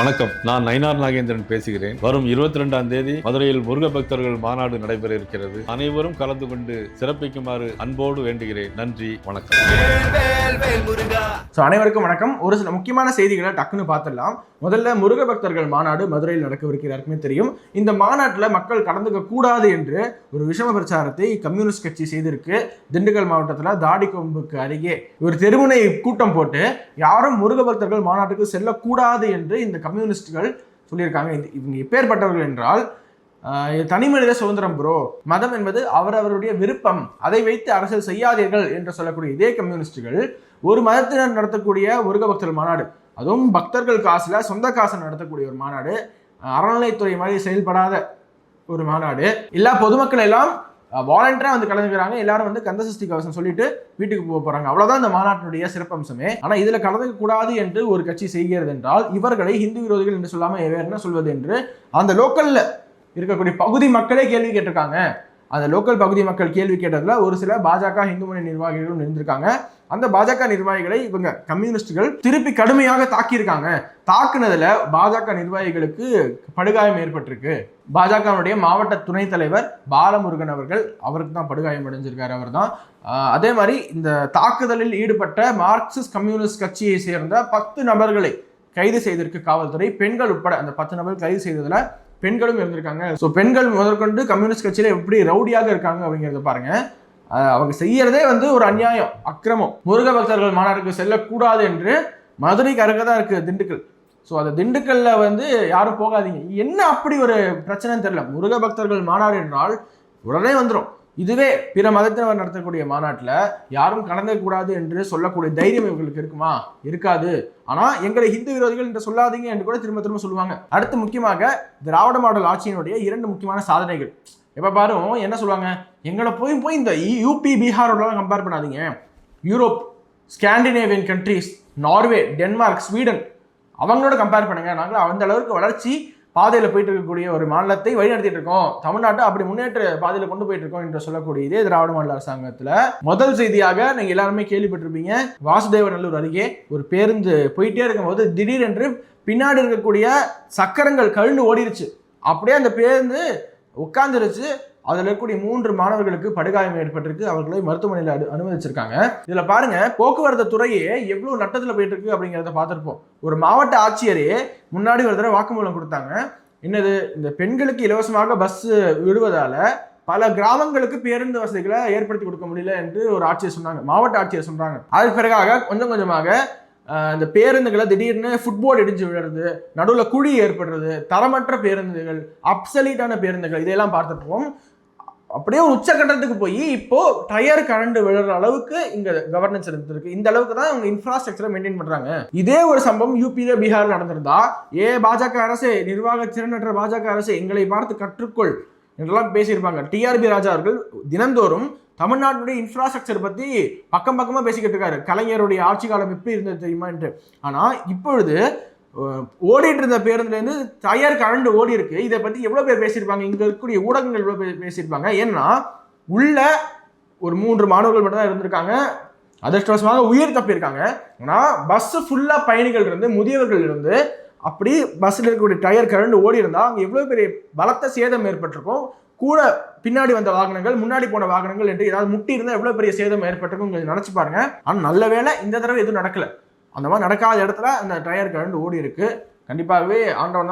வணக்கம். நான் நயினார் நாகேந்திரன் பேசுகிறேன். வரும் இருபத்தி ரெண்டாம் தேதி மதுரையில் முருக பக்தர்கள் மாநாடு நடைபெற இருக்கிறது அனைவரும் கலந்து கொண்டு சிறப்பிக்குமாறு அன்போடு வேண்டுகிறேன். நன்றி வணக்கம். அனைவருக்கும் வணக்கம். ஒரு சில முக்கியமான செய்திகளை டக்குன்னு பார்த்துடலாம். முதல்ல முருக பக்தர்கள் மாநாடு மதுரையில் நடக்கவிருக்கிற யாருக்குமே தெரியும். இந்த மாநாட்டில் மக்கள் கலந்துக்க கூடாது என்று ஒரு விஷம பிரச்சாரத்தை கம்யூனிஸ்ட் கட்சி செய்திருக்கு. திண்டுக்கல் மாவட்டத்தில் தாடிக்கொம்புக்கு அருகே ஒரு தெருமுனை கூட்டம் போட்டு யாரும் முருக பக்தர்கள் மாநாட்டுக்கு செல்லக்கூடாது என்று இந்த கம்யூனிஸ்டுகள் சொல்லியிருக்காங்க. இவங்க எப்பேற்பட்டவர்கள் என்றால் தனி மனித சுதந்திரம் ப்ரோ மதம் என்பது அவரவருடைய விருப்பம். அதை வைத்து அரசியல் செய்யாதீர்கள் என்று சொல்லக்கூடிய இதே கம்யூனிஸ்டுகள் ஒரு மதத்தினர் நடத்தக்கூடிய முருக பக்தர்கள் மாநாடு அதுவும் பக்தர்கள் காசில் சொந்த காசு நடத்தக்கூடிய ஒரு மாநாடு அறநிலைத்துறை மாதிரி செயல்படாத ஒரு மாநாடு எல்லா பொதுமக்கள் எல்லாம் வாலண்டியரா வந்து கலந்துக்கிறாங்க. எல்லாரும் வந்து கந்தசஷ்டி கவசம் சொல்லிட்டு வீட்டுக்கு போக போறாங்க. அவ்வளவுதான் இந்த மாநாட்டினுடைய சிறப்பம்சமே. ஆனா இதுல கலந்துக்க கூடாது என்று ஒரு கட்சி செய்கிறது என்றால் இவர்களை ஹிந்து விரோதிகள் என்று சொல்லாம வேற என்ன சொல்வது என்று அந்த லோக்கல்ல இருக்கக்கூடிய பகுதி மக்களே கேள்வி கேட்டிருக்காங்க. அந்த லோக்கல் பகுதி மக்கள் கேள்வி கேட்டதுல ஒரு சில பாஜக இந்து முன்னணி நிர்வாகிகளும் இருந்திருக்காங்க அந்த பாஜக நிர்வாகிகளை இவங்க கம்யூனிஸ்டுகள் திருப்பி கடுமையாக தாக்கியிருக்காங்க. தாக்குனதுல பாஜக நிர்வாகிகளுக்கு படுகாயம் ஏற்பட்டிருக்கு. பாஜகவுடைய மாவட்ட துணைத் தலைவர் பாலமுருகன் அவர்கள் அவருக்கு தான் படுகாயம் அடைஞ்சிருக்காரு அவர் தான் அதே மாதிரி இந்த தாக்குதலில் ஈடுபட்ட மார்க்சிஸ்ட் கம்யூனிஸ்ட் கட்சியை சேர்ந்த பத்து நபர்களை கைது செய்திருக்கு காவல்துறை பெண்கள் உட்பட அந்த பத்து நபர்கள் கைது செய்ததுல பெண்களும் இருந்திருக்காங்க. ஸோ பெண்கள் முதற்கொண்டு கம்யூனிஸ்ட் கட்சியில எப்படி ரவுடியாக இருக்காங்க அப்படிங்கிறத பாருங்க. அவங்க செய்யறதே வந்து ஒரு அநியாயம் அக்கிரமம். முருக பக்தர்கள் மாநாடுக்கு செல்லக்கூடாது என்று மதுரைக்கு அருகே தான் இருக்குது திண்டுக்கல். ஸோ அந்த திண்டுக்கல்ல வந்து யாரும் போகாதீங்க. என்ன அப்படி ஒரு பிரச்சனைன்னு தெரியல. முருக பக்தர்கள் மாநாடு என்றால் உடனே வந்துடும் இதுவே பிற மதத்தினர் நடத்தக்கூடிய மாநாட்டில் யாரும் கலந்துக்கூடாது என்று சொல்லக்கூடிய தைரியம் இவங்களுக்கு இருக்குமா? இருக்காது. ஆனால் எங்களை ஹிந்து விரோதிகள் என்று சொல்லாதீங்க என்று கூட திரும்ப திரும்ப சொல்லுவாங்க. அடுத்து முக்கியமாக திராவிட மாடல் ஆட்சியினுடைய இரண்டு முக்கியமான சாதனைகள். எப்போ பாரும் என்ன சொல்லுவாங்க? எங்களை போய் போய் இந்த யூபி பீகாரோடலாம் கம்பேர் பண்ணாதீங்க. Europe Scandinavian countries Norway Denmark Sweden அவங்களோட கம்பேர் பண்ணுங்க. நாங்கள் அந்த அளவுக்கு வளர்ச்சி பாதையில் போயிட்டு இருக்கக்கூடிய ஒரு மாநிலத்தை வழிநடத்திட்டு இருக்கோம். தமிழ்நாட்டை அப்படி முன்னேற்ற பாதையில் கொண்டு போயிட்டு இருக்கோம் என்று சொல்லக்கூடிய இதே திராவிட மாநில அரசாங்கத்தில். முதல் செய்தியாக நீங்கள் எல்லாருமே கேள்விப்பட்டிருப்பீங்க. வாசுதேவ நல்லூர் அருகே ஒரு பேருந்து போயிட்டே இருக்கும்போது திடீரென்று பின்னாடி இருக்கக்கூடிய சக்கரங்கள் கழுண்டு ஓடிருச்சு. அப்படியே அந்த பேருந்து உட்காந்துருச்சு அதில் இருக்கக்கூடிய மூன்று மாணவர்களுக்கு படுகாயம் ஏற்பட்டிருக்கு. அவர்களை மருத்துவமனையில் அனு அனுமதிச்சிருக்காங்க. இதில் பாருங்க போக்குவரத்து துறையே எவ்வளோ நட்டத்தில் போயிட்டு இருக்கு அப்படிங்கிறத பார்த்துருப்போம். ஒரு மாவட்ட ஆட்சியரே முன்னாடி ஒரு தடவை வாக்குமூலம் கொடுத்தாங்க. என்னது? இந்த பெண்களுக்கு இலவசமாக பஸ் விடுவதால் பல கிராமங்களுக்கு பேருந்து வசதிகளை ஏற்படுத்தி கொடுக்க முடியல என்று ஒரு ஆட்சியர் சொன்னாங்க. மாவட்ட ஆட்சியர் சொல்கிறாங்க அதுக்கு பிறகாக கொஞ்சம் கொஞ்சமாக இந்த பேருந்துகளை திடீர்னு ஃபுட்போர்ட் இடிஞ்சு விழுறது நடுவில் குழி ஏற்படுறது தரமற்ற பேருந்துகள் அப்சலீட்டான பேருந்துகள் இதையெல்லாம் பார்த்துருப்போம் அப்படியே ஒரு உச்சக்கட்டத்துக்கு போய் இப்போ டயர் கரண்ட் விழுற அளவுக்கு இங்க கவர்னன்ஸ் இருந்திருக்கு இந்த அளவுக்கு தான் அவங்க இன்ஃப்ராஸ்ட்ரக்சரை மெயின்டைன் பண்றாங்க. இதே ஒரு சம்பவம் யூபியில பீகார் நடந்திருந்தா ஏ பாஜக அரசு நிர்வாக திறனற்ற பாஜக அரசு எங்களை பார்த்து கற்றுக்கொள் என்றெல்லாம் பேசியிருப்பாங்க. டிஆர்பி ராஜா அவர்கள் தினந்தோறும் தமிழ்நாட்டுடைய இன்ஃப்ராஸ்ட்ரக்சர் பற்றி பக்கம் பக்கமாக பேசிக்கிட்டு இருக்காரு. கலைஞருடைய ஆட்சி காலம் எப்படி இருந்தது தெரியுமான்ட்டு ஆனால் இப்பொழுது ஓடிட்டு இருந்த பேருந்துலேருந்து டயர் கரண்டு ஓடி இருக்கு. இதை பற்றி எவ்வளோ பேர் பேசியிருப்பாங்க? இங்கே இருக்கக்கூடிய ஊடகங்கள் எவ்வளோ பேர் பேசியிருப்பாங்க? ஏன்னா உள்ள ஒரு மூன்று மாணவர்கள் மட்டும் தான் இருந்திருக்காங்க. அதிர்ஷ்டவசமாக உயிர் தப்பியிருக்காங்க. ஆனா பஸ் ஃபுல்லா பயணிகள் இருந்து முதியவர்கள் இருந்து அப்படி பஸ்ஸில் இருக்கக்கூடிய டயர் கரண்ட் ஓடி இருந்தா அங்க எவ்வளவு பெரிய பலத்த சேதம் ஏற்பட்டிருக்கும்? கூட பின்னாடி வந்த வாகனங்கள் முன்னாடி போன வாகனங்கள் என்று ஏதாவது முட்டி இருந்தால் எவ்வளோ பெரிய சேதம் ஏற்பட்டிருக்கும் கொஞ்சம் நினச்சி பாருங்க. ஆனால் நல்ல வேளை இந்த தடவை எதுவும் நடக்கல. அந்த மாதிரி நடக்காத இடத்துல அந்த டயர் கரண்ட் ஓடி இருக்கு. கண்டிப்பாகவே ஆண்டவன்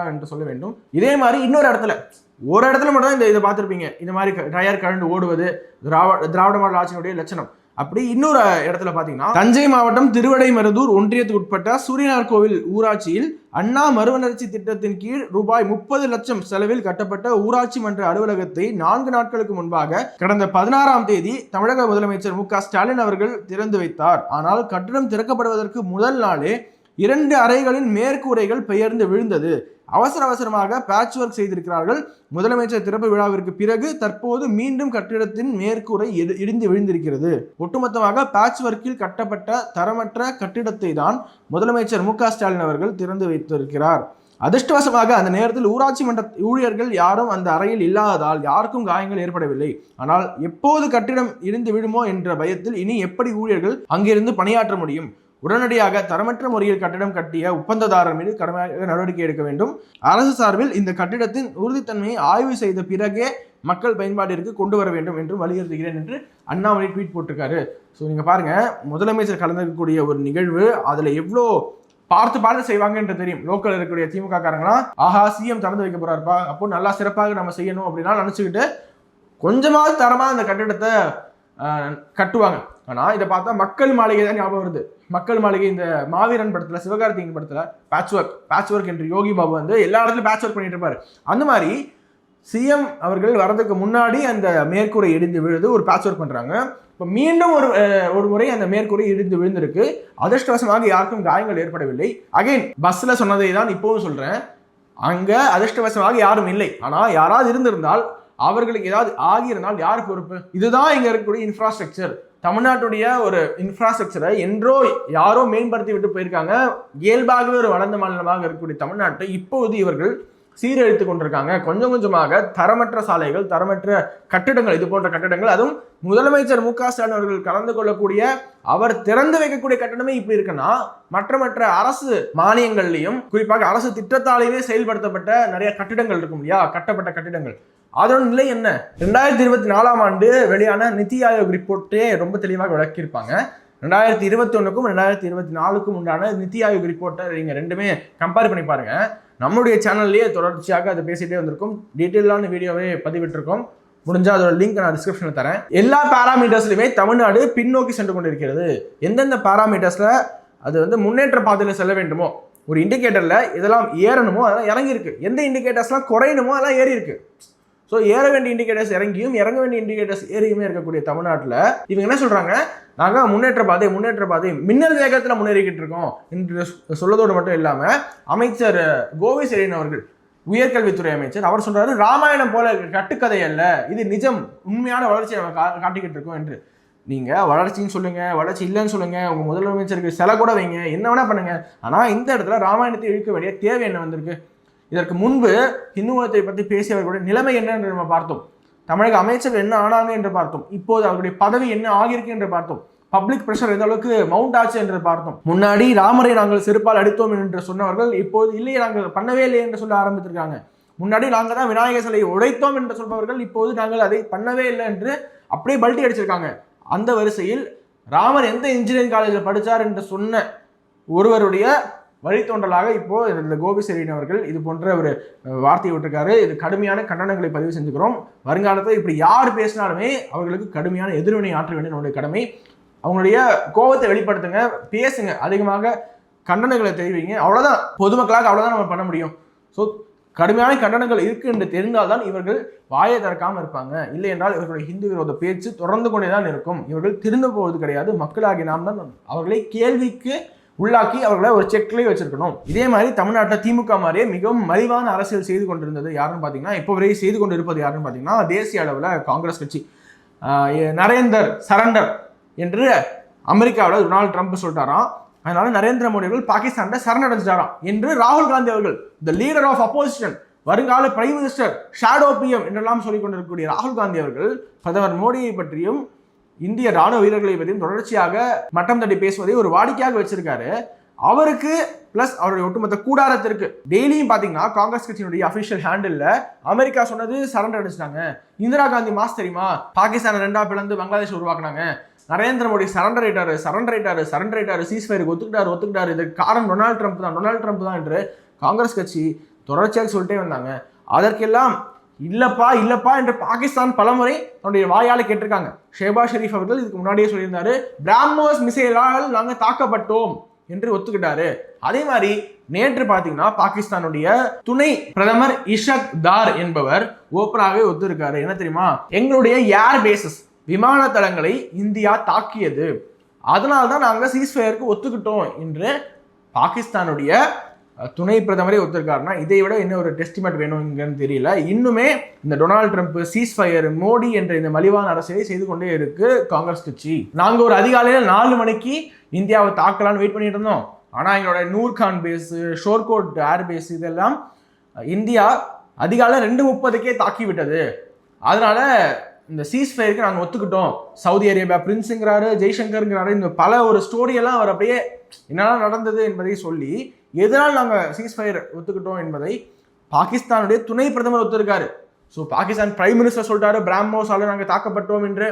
தான் என்று சொல்ல வேண்டும். இதே மாதிரி இன்னொரு இடத்துல ஒரு இடத்துல மட்டும் தான் இந்த இதை பார்த்துருப்பீங்க. இந்த மாதிரி டயர் கரண்ட் ஓடுவது திராவிட திராவிட மாடல் ஆட்சியினுடைய லட்சணம். அப்படி இன்னொரு இடத்துல பார்த்தீங்கன்னா தஞ்சை மாவட்டம் திருவடைமருதூர் ஒன்றியத்துக்கு உட்பட்ட சூரியனார் கோவில் ஊராட்சியில் அண்ணா மறுவளர்ச்சி திட்டத்தின் கீழ் ரூபாய் முப்பது லட்சம் செலவில் கட்டப்பட்ட ஊராட்சி மன்ற அலுவலகத்தை நான்கு நாட்களுக்கு முன்பாக கடந்த பதினாறாம் தேதி தமிழக முதலமைச்சர் மு ஸ்டாலின் அவர்கள் திறந்து வைத்தார். ஆனால் கட்டணம் திறக்கப்படுவதற்கு முதல் நாளே இரண்டு அறைகளின் மேற்கூரைகள் பெயர்ந்து விழுந்தது. அவசர அவசரமாக பேட்ச் ஒர்க் செய்திருக்கிறார்கள். முதலமைச்சர் திறப்பு விழாவிற்கு பிறகு தற்போது மீண்டும் கட்டிடத்தின் மேற்கூரை இடிந்து விழுந்திருக்கிறது. ஒட்டுமொத்தமாக பேட்ச் ஒர்க்கில் கட்டப்பட்ட தரமற்ற கட்டிடத்தை தான் முதலமைச்சர் மு ஸ்டாலின் அவர்கள் திறந்து வைத்திருக்கிறார். அதிர்ஷ்டவசமாக அந்த நேரத்தில் ஊராட்சி மன்ற ஊழியர்கள் யாரும் அந்த அறையில் இல்லாததால் யாருக்கும் காயங்கள் ஏற்படவில்லை. ஆனால் எப்போது கட்டிடம் இருந்து விழுமோ என்ற பயத்தில் இனி எப்படி ஊழியர்கள் அங்கிருந்து பணியாற்ற முடியும்? உடனடியாக தரமற்ற முறையில் கட்டிடம் கட்டிய ஒப்பந்ததாரர் மீது கடுமையாக நடவடிக்கை எடுக்க வேண்டும். அரசு சார்பில் இந்த கட்டிடத்தின் உறுதித்தன்மையை ஆய்வு செய்த பிறகே மக்கள் பயன்பாட்டிற்கு கொண்டு வர வேண்டும் என்று வலியுறுத்துகிறேன் என்று அண்ணாமலை ட்வீட் போட்டிருக்காரு. ஸோ நீங்க பாருங்க முதலமைச்சர் கலந்துக்கக்கூடிய ஒரு நிகழ்வு அதுல எவ்வளோ பார்த்து பார்த்து செய்வாங்கன்ற தெரியும். லோக்கல் இருக்கக்கூடிய திமுக காரங்களாம் ஆஹா சிஎம் திறந்து வைக்க போறாருப்பா அப்போ நல்லா சிறப்பாக நம்ம செய்யணும் அப்படின்னா நினச்சிக்கிட்டு கொஞ்சமாவது தரமாக அந்த கட்டிடத்தை கட்டுவாங்க. ஆனால் இதை பார்த்தா மக்கள் மாளிகை தான் ஞாபகம் வருது. மக்கள் மாளிகை இந்த மாவீரன் படத்தில் சிவகார்த்திகேயன் படத்தில் பேட்ச் ஒர்க் பேட்ச் ஒர்க் என்று யோகி பாபு வந்து எல்லா இடத்துலையும் பேட்ச் ஒர்க் பண்ணிட்டு இருப்பார். அந்த மாதிரி சிஎம் அவர்கள் வரதுக்கு முன்னாடி அந்த மேற்கூரை இடிந்து விழுது ஒரு பேட்ச் ஒர்க் பண்ணுறாங்க இப்போ மீண்டும் ஒரு ஒரு முறை அந்த மேற்கூரை இடிந்து விழுந்திருக்கு. அதிர்ஷ்டவசமாக யாருக்கும் காயங்கள் ஏற்படவில்லை. அகைன் பஸ்ஸில் சொன்னதை தான் இப்போவும் சொல்கிறேன் அங்கே அதிர்ஷ்டவசமாக யாரும் இல்லை. ஆனால் யாராவது இருந்திருந்தால் அவர்களுக்கு ஏதாவது ஆகியிருந்தால் யார் பொறுப்பு? இதுதான் இங்கே இருக்கக்கூடிய இன்ஃப்ராஸ்ட்ரக்சர் தமிழ்நாட்டுடைய ஒரு இன்ஃப்ராஸ்ட்ரக்சரை என்றோ யாரோ மேம்படுத்தி விட்டு போயிருக்காங்க. இயல்பாகவே ஒரு வளர்ந்த மாநிலமாக இருக்கக்கூடிய தமிழ்நாட்டை இப்போது இவர்கள் சீரழித்து கொண்டிருக்காங்க. கொஞ்சம் கொஞ்சமாக தரமற்ற சாலைகள் தரமற்ற கட்டிடங்கள் இது போன்ற கட்டிடங்கள் அதுவும் முதலமைச்சர் மு க ஸ்டாலின் அவர்கள் கலந்து கொள்ளக்கூடிய அவர் திறந்து வைக்கக்கூடிய கட்டணமே இப்படி இருக்குன்னா மற்ற மற்ற அரசு மானியங்கள்லையும் குறிப்பாக அரசு திட்டத்தாலேயே செயல்படுத்தப்பட்ட நிறைய கட்டிடங்கள் இருக்கும் இல்லையா? கட்டப்பட்ட கட்டிடங்கள். அதோட நிலை என்ன? ரெண்டாயிரத்தி இருபத்தி நாலாம் ஆண்டு வெளியான நிதி ஆயோக் ரிப்போர்ட்டே ரொம்ப தெளிவாக விளக்கியிருப்பாங்க. ரெண்டாயிரத்தி இருபத்தி ஒன்றுக்கும் ரெண்டாயிரத்தி இருபத்தி நாலுக்கும் உண்டான நித்தி ஆயோக் ரிப்போர்ட்டை நீங்கள் ரெண்டுமே கம்பேர் பண்ணி பாருங்க. நம்மளுடைய சேனல்லையே தொடர்ச்சியாக அதை பேசிட்டே வந்திருக்கும். டீட்டெயிலான வீடியோவே பதிவிட்டிருக்கோம். முடிஞ்சால் அதோட லிங்க் நான் டிஸ்கிரிப்ஷனில் தரேன். எல்லா பேராமீட்டர்ஸ்லையுமே தமிழ்நாடு பின்னோக்கி சென்று கொண்டிருக்கிறது. எந்தெந்த பேராமீட்டர்ஸில் அது வந்து முன்னேற்ற பாதையில் செல்ல வேண்டுமோ ஒரு இண்டிகேட்டரில் இதெல்லாம் ஏறணுமோ அதெல்லாம் இறங்கியிருக்கு. எந்த இண்டிகேட்டர்ஸ்லாம் குறையணுமோ அதெல்லாம் ஏறியிருக்கு. ஸோ ஏற வேண்டிய இண்டிகேட்டர்ஸ் இறங்கியும் இறங்க வேண்டிய இண்டிகேட்டர்ஸ் ஏறியுமே இருக்கக்கூடிய தமிழ்நாட்டில் இவங்க என்ன சொல்கிறாங்க நாங்கள் முன்னேற்ற பாதை முன்னேற்ற பாதை மின்னல் வேகத்தில் முன்னேறிக்கிட்டு இருக்கோம் என்று சொ- சொல்லதோடு மட்டும் இல்லாமல் அமைச்சர் கோவை செழியன் அவர்கள் உயர்கல்வித்துறை அமைச்சர் அவர் சொல்றாரு ராமாயணம் போல கட்டுக்கதை அல்ல இது நிஜம் உண்மையான வளர்ச்சியை நம்ம கா- காட்டிக்கிட்டு இருக்கோம் என்று. நீங்க வளர்ச்சின்னு சொல்லுங்க வளர்ச்சி இல்லைன்னு சொல்லுங்க உங்க முதலமைச்சருக்கு சில கூட வைங்க என்ன வேணா பண்ணுங்க. ஆனா இந்த இடத்துல ராமாயணத்தை இழுக்க வேண்டிய தேவை என்ன வந்திருக்கு? இதற்கு முன்பு இந்து மதத்தை பற்றி பேசியவர்களுடைய நிலைமை என்ன என்று நம்ம பார்த்தோம். தமிழக அமைச்சர் என்ன ஆனாங்க என்று பார்த்தோம். இப்போது அவருடைய பதவி என்ன ஆகியிருக்கு என்று பார்த்தோம். பப்ளிக் பிரஷர் எந்த அளவுக்கு மவுண்ட் ஆச்சு என்று பார்த்தோம். முன்னாடி ராமரை நாங்கள் செருப்பால் அடித்தோம் என்று சொன்னவர்கள் இப்போது இல்லையே நாங்கள் பண்ணவே இல்லை என்று சொல்ல ஆரம்பித்திருக்காங்க. முன்னாடி நாங்கள் தான் விநாயகர் சிலையை உடைத்தோம் என்று சொல்பவர்கள் இப்போது நாங்கள் அதை பண்ணவே இல்லை என்று அப்படியே பல்ட்டி அடிச்சிருக்காங்க. அந்த வரிசையில் ராமர் எந்த இன்ஜினியரிங் காலேஜில் படித்தார் என்று சொன்ன ஒருவருடைய வழித்தோன்றலாக இப்போ இந்த கோபி செரீன் அவர்கள் இது போன்ற ஒரு வார்த்தையை விட்டுருக்காரு. இது கடுமையான கண்டனங்களை பதிவு செஞ்சுக்கிறோம். வருங்காலத்தில் இப்படி யார் பேசினாலுமே அவர்களுக்கு கடுமையான எதிர்வினை ஆற்ற வேண்டிய நம்முடைய கடமை. அவங்களுடைய கோபத்தை வெளிப்படுத்துங்க பேசுங்க அதிகமாக கண்டனங்களை தெரிவிங்க. அவ்வளோதான் பொதுமக்களாக அவ்வளோதான் நம்ம பண்ண முடியும். ஸோ கடுமையான கண்டனங்கள் இருக்கு என்று தெரிந்தால்தான் இவர்கள் வாயை திறக்காமல் இருப்பாங்க. இல்லை என்றால் இவர்களுடைய ஹிந்து விரோத பேச்சு தொடர்ந்து கொண்டே தான் இருக்கும். இவர்கள் திருந்த போவது கிடையாது. மக்களாகி நாம் தான் அவர்களை கேள்விக்கு உள்ளாக்கி அவர்களை ஒரு செக்லேயே வச்சிருக்கணும். இதே மாதிரி தமிழ்நாட்டில் திமுக மாதிரியே மிகவும் மலிவான அரசியல் செய்து கொண்டிருந்தது யாருன்னு பார்த்தீங்கன்னா இப்போ வரை செய்து கொண்டு இருப்பது யாருன்னு பார்த்தீங்கன்னா தேசிய அளவில் காங்கிரஸ் கட்சி. நரேந்தர் சரண்டர் என்று அமெரிக்காவில் டொனால்டு ட்ரம்ப் சொல்லிட்டாராம். அதனால நரேந்திர மோடி அவர்கள் பாகிஸ்தானில் சரணடைஞ்சிட்டாராம் என்று ராகுல் காந்தி அவர்கள் த லீடர் ஆஃப் அப்போசிஷன் வருங்கால பிரைம் மினிஸ்டர் ஷாடோ பிஎம் என்றெல்லாம் சொல்லிக் கொண்டிருக்கக்கூடிய ராகுல் காந்தி அவர்கள் பிரதமர் மோடியை பற்றியும் இந்திய ராணுவ வீரர்களை பற்றியும் தொடர்ச்சியாக மட்டம் தட்டி பேசுவதை ஒரு வாடிக்கையாக வச்சிருக்காரு. அவருக்கு பிளஸ் அவருடைய ஒட்டுமொத்த கூடாரத்திற்கு டெய்லியும் பார்த்தீங்கன்னா காங்கிரஸ் கட்சியினுடைய அஃபிஷியல் ஹேண்டில் அமெரிக்கா சொன்னது சரண்டர் அடிச்சிட்டாங்க. இந்திரா காந்தி மாஸ் தெரியுமா? பாகிஸ்தானை ரெண்டா பிளந்து பங்களாதேஷ் உருவாக்குனாங்க. நரேந்திர மோடி சரண்டர் ஆயிட்டாரு சரண்டர் ஆயிட்டாரு சரண்டர் ஆயிட்டாரு சீஸ்ஃபயருக்கு ஒத்துக்கிட்டாரு ஒத்துக்கிட்டாரு. இதுக்கு காரணம் டொனால்ட் ட்ரம்ப் தான் டொனால்ட் ட்ரம்ப் தான் என்று காங்கிரஸ் கட்சி தொடர்ச்சியாக சொல்லிட்டே வந்தாங்க. அதற்கெல்லாம் இல்லப்பா இல்லப்பா என்று பாகிஸ்தான் பலமுறை தன்னுடைய வாயால் கேட்டிருக்காங்க. ஷேபா ஷெரீஃப் அவர்கள் இதுக்கு முன்னாடியே சொல்லியிருந்தாரு பிராமோஸ் மிசைலால் நாங்கள் தாக்கப்பட்டோம் என்று ஒத்துக்கிட்டாரு. அதே மாதிரி நேற்று பார்த்தீங்கன்னா பாகிஸ்தானுடைய துணை பிரதமர் இஷக் தார் என்பவர் ஓப்பனாகவே ஒத்துருக்காரு. என்ன தெரியுமா? எங்களுடைய ஏர் பேசஸ் விமான தளங்களை இந்தியா தாக்கியது. அதனால்தான் நாங்கள் சீஸ்ஃபயருக்கு ஒத்துக்கிட்டோம் என்று பாகிஸ்தானுடைய துணை பிரதமரே ஒத்துருக்காருன்னா இதை விட என்ன ஒரு டெஸ்டிமேட் வேணுங்கன்னு தெரியல. இன்னுமே இந்த டொனால்ட் ட்ரம்ப் சீஸ்ஃபயர் மோடி என்ற இந்த மலிவான அரசியலை செய்து கொண்டே இருக்கு காங்கிரஸ் கட்சி. நாங்கள் ஒரு அதிகாலையில் நாலு மணிக்கு இந்தியாவை தாக்கலான்னு வெயிட் பண்ணிட்டு இருந்தோம். ஆனால் எங்களோட Nur Khan base Shorkot air base இதெல்லாம் இந்தியா அதிகாலை ரெண்டு முப்பதுக்கே தாக்கி விட்டது. அதனால இந்த சீஸ் ஃபயருக்கு நாங்கள் ஒத்துக்கிட்டோம். சவுதி அரேபியா பிரின்ஸுங்கிறாரு ஜெய்சங்கருங்கிறாரு இந்த பல ஒரு ஸ்டோரியெல்லாம் அவர் அப்படியே என்னெல்லாம் நடந்தது என்பதை சொல்லி எதனால் நாங்கள் சீஸ்ஃபயர் ஒத்துக்கிட்டோம் என்பதை பாகிஸ்தானுடைய துணை பிரதமர் ஒத்துருக்காரு. ஸோ பாகிஸ்தான் பிரைம் மினிஸ்டர் சொல்லிட்டாரு பிராமோஸால நாங்கள் தாக்கப்பட்டோம் என்று.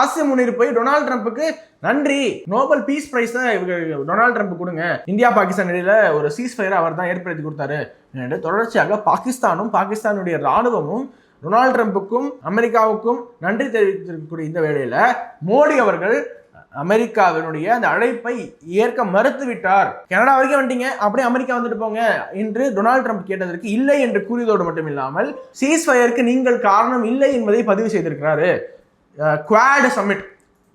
ஆசிய முன்னிறு போய் டொனால்டு ட்ரம்ப்புக்கு நன்றி. நோபல் பீஸ் பிரைஸை இவங்க டொனால்ட் ட்ரம்ப் கொடுங்க. இந்தியா பாகிஸ்தான் இடையில ஒரு சீஸ்ஃபயரை அவர் தான் ஏற்படுத்தி கொடுத்தாரு. என்று தொடர்ச்சியாக பாகிஸ்தானும் பாகிஸ்தானுடைய ராணுவமும் டொனால்டு ட்ரம்ப்புக்கும் அமெரிக்காவுக்கும் நன்றி தெரிவித்திருக்கக்கூடிய இந்த வேளையில மோடி அவர்கள் அமெரிக்காவினுடைய அந்த அழைப்பை ஏற்க மறுத்து விட்டார் கனடா வரைக்கும் வந்துட்டீங்க அப்படியே அமெரிக்கா வந்துட்டு போங்க என்று டொனால்ட் ட்ரம்ப் கேட்டதற்கு இல்லை என்று கூறியதோடு மட்டும் இல்லாமல் சீஸ்ஃபயருக்கு நீங்கள் காரணம் இல்லை என்பதை பதிவு செய்திருக்கிறாரு. குவாட் சம்மிட்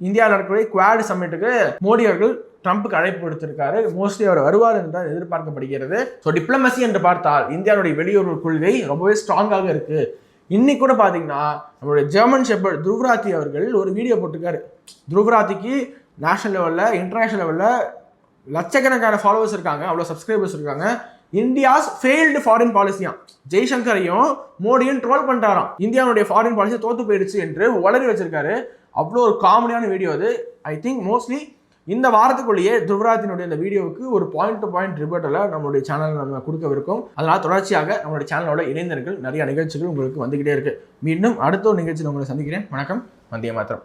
இந்தியாவில் நடக்கக்கூடிய குவாட் சம்மிட்டுக்கு மோடி அவர்கள் ட்ரம்ப்புக்கு அழைப்பு கொடுத்திருக்காரு மோஸ்ட்லி அவர் வருவார் என்று தான் எதிர்பார்க்கப்படுகிறது. ஸோ டிப்ளமசி என்று பார்த்தால் இந்தியாவுடைய வெளியுறவு கொள்கை ரொம்பவே ஸ்ட்ராங்காக இருக்குது இன்னைக்கு கூட பார்த்தீங்கன்னா நம்மளுடைய ஜெர்மன் ஷெப்பர் துருவராத்தி அவர்கள் ஒரு வீடியோ போட்டிருக்காரு. துருவராத்திக்கு நேஷனல் லெவலில் இன்டர்நேஷனல் லெவலில் லட்சக்கணக்கான ஃபாலோவர்ஸ் இருக்காங்க அவ்வளோ சப்ஸ்கிரைபர்ஸ் இருக்காங்க. இந்தியாஸ் ஃபெயில்டு ஃபாரின் பாலிசியாம் ஜெய்சங்கரையும் மோடியும் ட்ரோல் பண்ணுறாராம் இந்தியாவுடைய ஃபாரின் பாலிசி தோத்து போயிடுச்சு என்று உளறி வச்சிருக்காரு. அவ்வளோ ஒரு காமெடியான வீடியோ அது. ஐ திங்க் மோஸ்ட்லி இந்த வாரத்துக்குள்ளேயே துருவராஜினுடைய இந்த வீடியோவுக்கு ஒரு பாயிண்ட் டு பாயிண்ட் ரிப்போர்ட்டில் நம்மளுடைய சேனலில் நம்ம கொடுக்கவிருக்கோம். அதனால் தொடர்ச்சியாக நம்மளுடைய சேனலோட இளைஞர்கள் நிறைய நிகழ்ச்சிகள் உங்களுக்கு வந்துகிட்டே இருக்குது மீண்டும் அடுத்த ஒரு நிகழ்ச்சியில் உங்களை சந்திக்கிறேன். வணக்கம். வந்திய மாத்திரம்